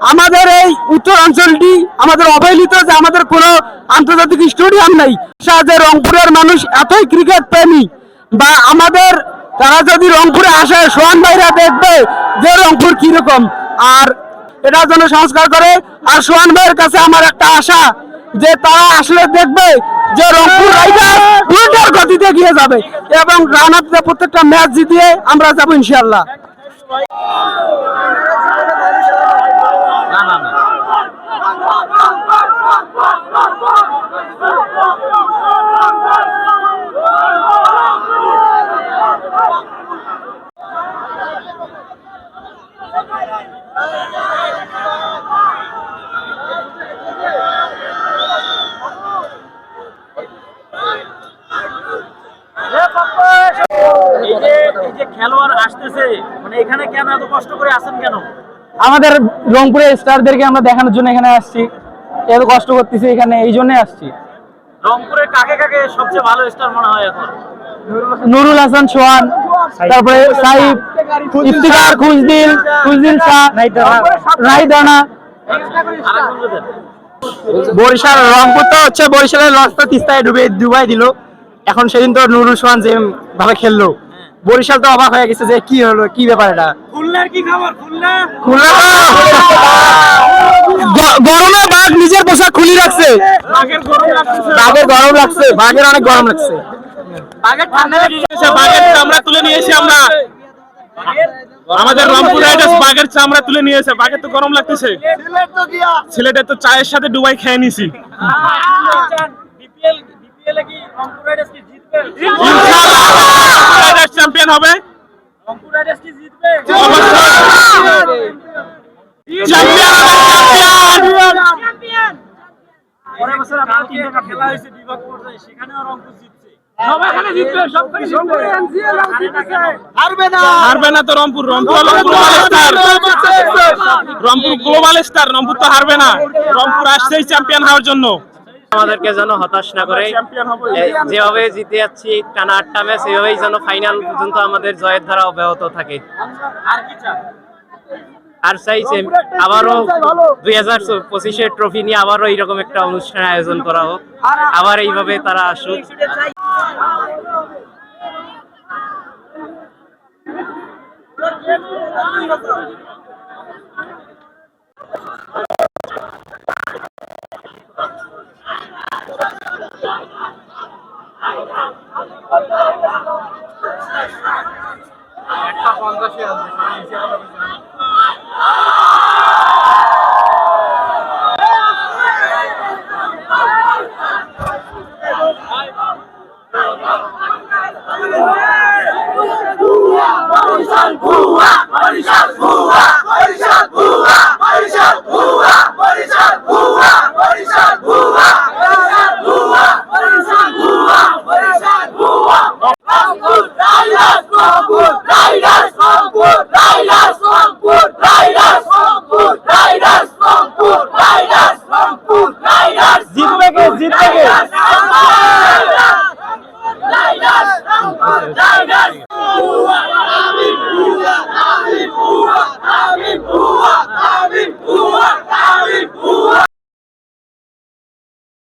আমাদের এই উত্তর অঞ্চলটি আমাদের অবহেলিত যে আমাদের কোনো আন্তর্জাতিক স্টেডিয়াম নাই। যে রংপুরের মানুষ এতই ক্রিকেট প্রেমী বা আমাদের তারা যদি রংপুরে আসে, সোহান ভাইরা দেখবে যে রংপুর কীরকম। আর এটা জন্য সংস্কার করে, আর সোহান ভাইয়ের কাছে আমার একটা আশা যে তারা আসলে দেখবে যে রংপুর রাইডার উল্টার গতিতে গিয়ে যাবে এবং রান প্রত্যেকটা ম্যাচ জিতিয়ে আমরা যাব ইনশাল্লাহ এই যে এই যে খেলোয়াড় আসতেছে মানে এখানে কেন এত কষ্ট করে আসেন কেন? আমাদের রংপুরের স্টারদেরকে আমরা দেখানোর জন্য এখানে আসছি। এত কষ্ট করতেছি এখানে এই জন্য আসছি। রংপুরের কাকে কাকে সবচেয়ে ভালো স্টার মনে হয় এখন? নুরুল হাসান সোহান। তারপরে সাইফ ইফতিকার খুশদিল খুশদিল শাহ রাইদানা। বরিশাল রংপুর তো হচ্ছে বরিশালের লস তো তিস্তায় ডুবে ডুবাই দিল। এখন সেদিন তো নুরুল সোহান যে ভাবে খেললো। বরিশাল তো অবাক হয়ে গেছে যে কি হলো কি ব্যাপার এটা? খুলনার কি খবর? খুলনা? খুলনা! গরমে বাঘ নিজের পোশাক খুলি রাখছে। বাঘের গরম লাগছে বাঘের অনেক গরম লাগছে। বাঘের চামড়া তুলে নিয়েছি আমরা। আমাদের রংপুর রাইডার্স বাঘের চামড়া তুলে নিয়েছে বাঘের তো গরম লাগতেছে। ছেলেটা তো চায়ের সাথে ডুবাই খেয়ে নিছি। বিপিএল বিপিএল এ কি রংপুর রাইডার্স কি জিতবে রাইডার্স চ্যাম্পিয়ন হবে রংপুর রাইডার্স কি জিতবে চ্যাম্পিয়ন। চ্যাম্পিয়ন। পরের বছর খেলা হয়েছে বিভাগ পর্যায়ে সেখানেও রংপুর জিতছে। সবাইখানে জিতবে সবখানে জিতবে। হারবে না তো রংপুর রংপুর হলো global star Rangpur global star Rangpur তো হারবে না। রংপুর আসছেই চ্যাম্পিয়ন হওয়ার জন্য। আমাদেরকে যেন হতাশ না করে যেভাবে জিতে যাচ্ছি টানা আটটা ম্যাচ এভাবেই যেন ফাইনাল পর্যন্ত আমাদের জয়ের ধারা অব্যাহত থাকে। আর কি চান আর চাইছে আবারও দুই হাজার পঁচিশের ট্রফি নিয়ে আবারও এইরকম একটা অনুষ্ঠান আয়োজন করা হোক। আবার এইভাবে তারা আসুক। একটা পঞ্চাশে আসবে বরিশাল ভুয়া বরিশাল